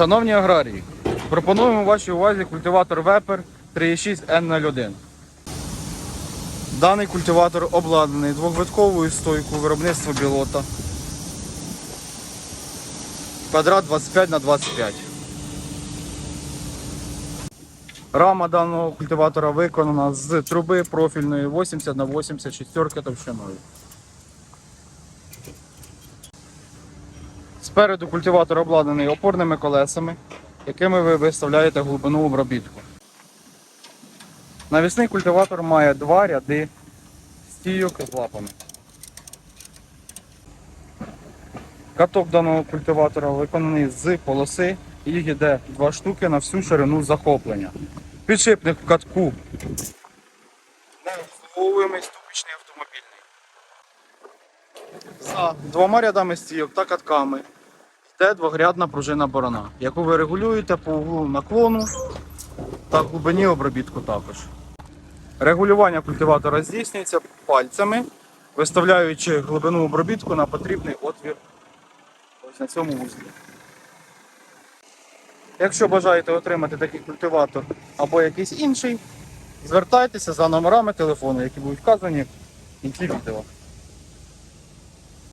Шановні аграрії, пропонуємо вашій увазі культиватор Вепер 3.6N01. Даний культиватор обладнаний двохвитковою стойкою виробництва білота. Квадрат 25 на 25. Рама даного культиватора виконана з труби профільної 80 на 80 шістерки товщиною. Спереду культиватор обладнаний опорними колесами, якими ви виставляєте глибину обробітку. Навісний культиватор має два ряди стійок з лапами. Каток даного культиватора виконаний з полоси, їх іде два штуки на всю ширину захоплення. Підшипник в катку необслуговуємий ступічний автомобільний. За двома рядами стійок та катками йде двогрядна пружина борона, яку ви регулюєте по углу наклону та глибині обробітку також. Регулювання культиватора здійснюється пальцями, виставляючи глибину обробітку на потрібний отвір ось на цьому вузлі. Якщо бажаєте отримати такий культиватор або якийсь інший, звертайтеся за номерами телефону, які будуть вказані в кінці відео.